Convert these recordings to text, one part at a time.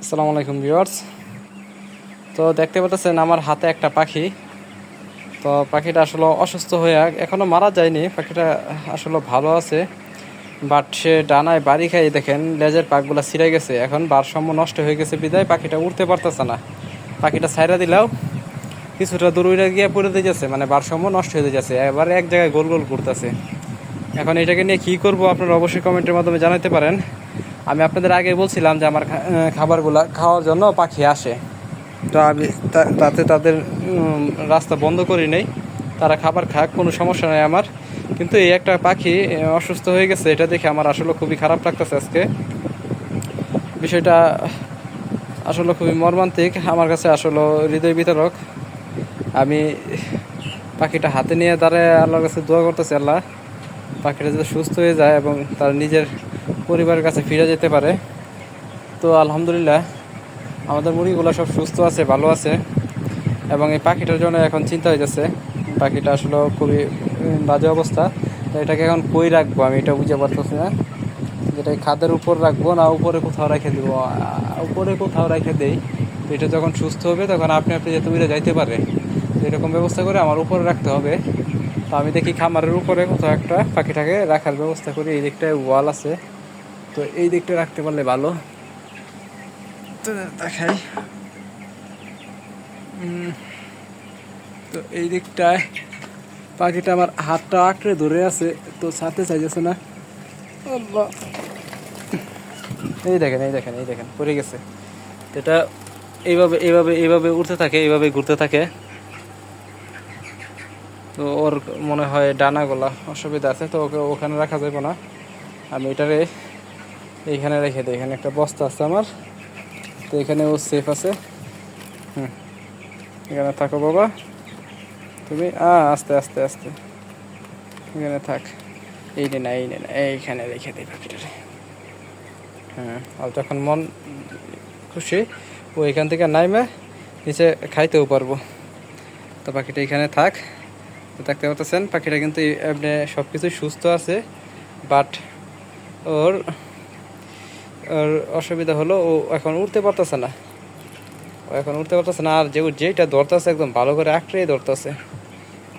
আসসালামু আলাইকুম ভিউয়ার্স। তো দেখতে পাচ্ছেন আমার হাতে একটা পাখি। তো পাখিটা আসলে অসুস্থ হয়ে এখনও মারা যায়নি। পাখিটা আসলে ভালো আছে, বাট সে ডানায় বাড়ি খাই দেখেন, লেজের পাকগুলো ছিঁড়ে গেছে। এখন ভারসাম্য নষ্ট হয়ে গেছে বিদায় পাখিটা উঠতে পারতেছে না। পাখিটা ছাইরা দিলেও কিছুটা দূর উড়ে গিয়ে পড়ে দিয়ে যাচ্ছে মানে ভারসাম্য নষ্ট হয়ে যাচ্ছে। এবার এক জায়গায় গোল গোল ঘুরতেছে। এখন এটাকে নিয়ে কী করব আপনারা অবশ্যই কমেন্টের মাধ্যমে জানাতে পারেন। আমি আপনাদের আগে বলছিলাম যে আমার খাবারগুলা খাওয়ার জন্য পাখি আসে। তো আমি তাতে তাদের রাস্তা বন্ধ করি নেই। তারা খাবার খাক, কোনো সমস্যা নেই আমার। কিন্তু এই একটা পাখি অসুস্থ হয়ে গেছে, এটা দেখে আমার আসলে খুবই খারাপ লাগতেছে আজকে। বিষয়টা আসলে খুবই মর্মান্তিক, আমার কাছে আসলে হৃদয় বিতরক আমি পাখিটা হাতে নিয়ে দাঁড়ায় আল্লাহর কাছে দোয়া করতেছি আল্লাহ। পাখিটা যাতে সুস্থ হয়ে যায় এবং তার নিজের পরিবারের কাছে ফিরে যেতে পারে। তো আলহামদুলিল্লাহ, আমাদের মুরগিগুলো সব সুস্থ আছে, ভালো আছে এবং এই পাখিটার জন্য এখন চিন্তা হয়ে হইতেছে। পাখিটা আসলে খুবই বাজে অবস্থা। তো এটাকে এখন কই রাখব আমি এটা বুঝতে পারতেছি না। যেটা এই খাদের উপর রাখব না উপরে কোথাও রেখে দিব। উপরে কোথাও রেখে দেই। এটা যখন সুস্থ হবে তখন আপনি আপনি যেতে উড়ে যাইতে পারে এরকম ব্যবস্থা করে আমার উপরে রাখতে হবে। তো আমি দেখি খামারের উপরে কোথাও একটা পাখিটাকে রাখার ব্যবস্থা করি। এই দিকটায় ওয়াল আছে। তো এই দিকটা রাখতে পারলে ভালো। তো দেখাই। তো এই দিকটায় পাখিটা আমার হাতটা আঁকড়ে ধরে আছে তো ছাড়তে চাইতেছে না। এই দেখেন এই দেখেন এই দেখেন পড়ে গেছে। এটা এইভাবে এইভাবে এইভাবে উঠতে থাকে এইভাবে ঘুরতে থাকে। তো ওর মনে হয় ডানাগুলা অসুবিধা আছে তো ওকে ওখানে রাখা যাবে না। আমি এটারে এইখানে রেখে দিই এখানে একটা বস্তা আছে আমার। তো এখানে ও সেফ আছে। হুম, এখানে থাকো বাবা। তুমি আস্তে আস্তে আস্তে। এখানে থাক। এই নে না, এই নে না, এইখানে রেখে দিই পাখিটারে হ্যাঁ আর যখন মন খুশি, ও এখান থেকে নাইমে নিচে খাইতেও পারব। তো পাখিটা এখানে থাক। তো দেখতে পাচ্ছেন, পাখিটা কিন্তু এমনি সব কিছুই সুস্থ আছে বাট ওর ওর অসুবিধা হলো ও এখন উঠতে পারতেছে না। ও এখন উঠতে পারতেছে না, আর যে যেটা ধরতেছে একদম ভালো করে আঁকড়েই ধরতেছে।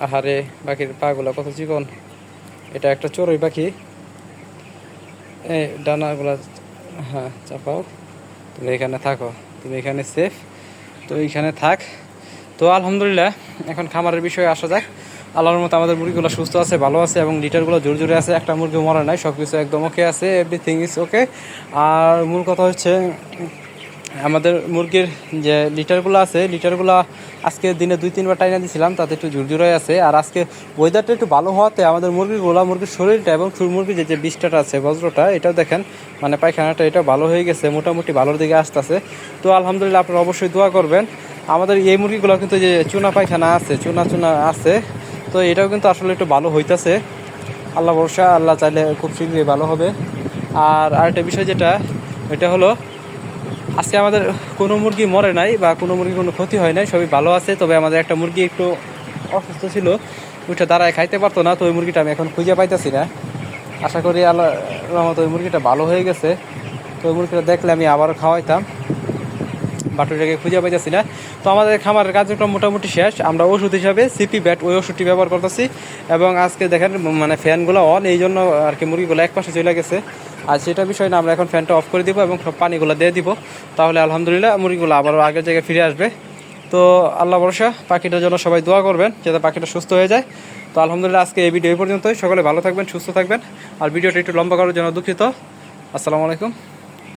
আহারে পাখির পাগুলো কত চিকন এটা একটা চড়ুই পাখি। এই ডানাগুলা হ্যাঁ চাপাও। তুমি এখানে থাকো, তুমি এখানে সেফ তো এইখানে থাক। তো আলহামদুলিল্লাহ, এখন খামারের বিষয়ে আসা যাক। আল্লাহর মতো আমাদের মুরগিগুলো সুস্থ আছে, ভালো আছে এবং লিটারগুলো জোর জোরে আছে। একটা মুরগি মরে নাই সব কিছু একদম ওকে আছে এভরিথিং ইজ ওকে আর মূল কথা হচ্ছে, আমাদের মুরগির যে লিটারগুলো আছে, লিটারগুলো আজকে দিনে দুই, তিনবার টাইনা দিয়েছিলাম তাতে একটু ঝুরঝুরাই আছে। আর আজকে ওয়েদারটা একটু ভালো হওয়াতে আমাদের মুরগিগুলো, মুরগির শরীরটা এবং মুরগির যে যে বিষটাটা আছে, বজ্রটা, এটাও দেখেন মানে পায়খানাটা এটা ভালো হয়ে গেছে, মোটামুটি ভালোর দিকে আসতেছে। তো আলহামদুলিল্লাহ আপনারা অবশ্যই দোয়া করবেন। আমাদের এই মুরগিগুলো কিন্তু যে চুনা পায়খানা আছে, চুনা চুনা আছে তো এটাও কিন্তু আসলে একটু ভালো হইতাছে। আল্লাহ ভরসা, আল্লাহ চাইলে খুব শীঘ্রই ভালো হবে। আর আরেকটা বিষয় যেটা, এটা হলো, আজকে আমাদের কোনো মুরগি মরে নাই বা কোনো মুরগি কোনো ক্ষতি হয় নাই, সবই ভালো আছে। তবে আমাদের একটা মুরগি একটু অসুস্থ ছিল, ওইটা দাঁড়ায় খাইতে পারতো না, তো ওই মুরগিটা আমি এখন খুঁজে পাইতেছি না। আশা করি আল্লাহ রহমত ওই মুরগিটা ভালো হয়ে গেছে। তো ওই মুরগিটা দেখলে আমি আবারও খাওয়াইতাম। বাটুটাকে খুঁজে পাইতেছি না। তো আমাদের খামারের কার্যক্রম মোটামুটি শেষ। আমরা ওষুধ হিসাবে সিপি ব্যাট ওই ওষুধটি ব্যবহার করতেছি। এবং আজকে দেখেন মানে ফ্যানগুলো অন এই জন্য আর কি মুরগিগুলো এক পাশে চলে গেছে। আর সেটা বিষয় না, আমরা এখন ফ্যানটা অফ করে দিব এবং সব পানিগুলো দিয়ে দিব। তাহলে আলহামদুলিল্লাহ মুরগিগুলো আবারও আগের জায়গায় ফিরে আসবে। তো আল্লাহ ভরসা, পাখিটার জন্য সবাই দোয়া করবেন যাতে পাখিটা সুস্থ হয়ে যায়। তো আলহামদুলিল্লাহ আজকে এই ভিডিও এই পর্যন্তই। সকলে ভালো থাকবেন, সুস্থ থাকবেন। আর ভিডিওটা একটু লম্বা করার জন্য দুঃখিত। আসসালামু আলাইকুম।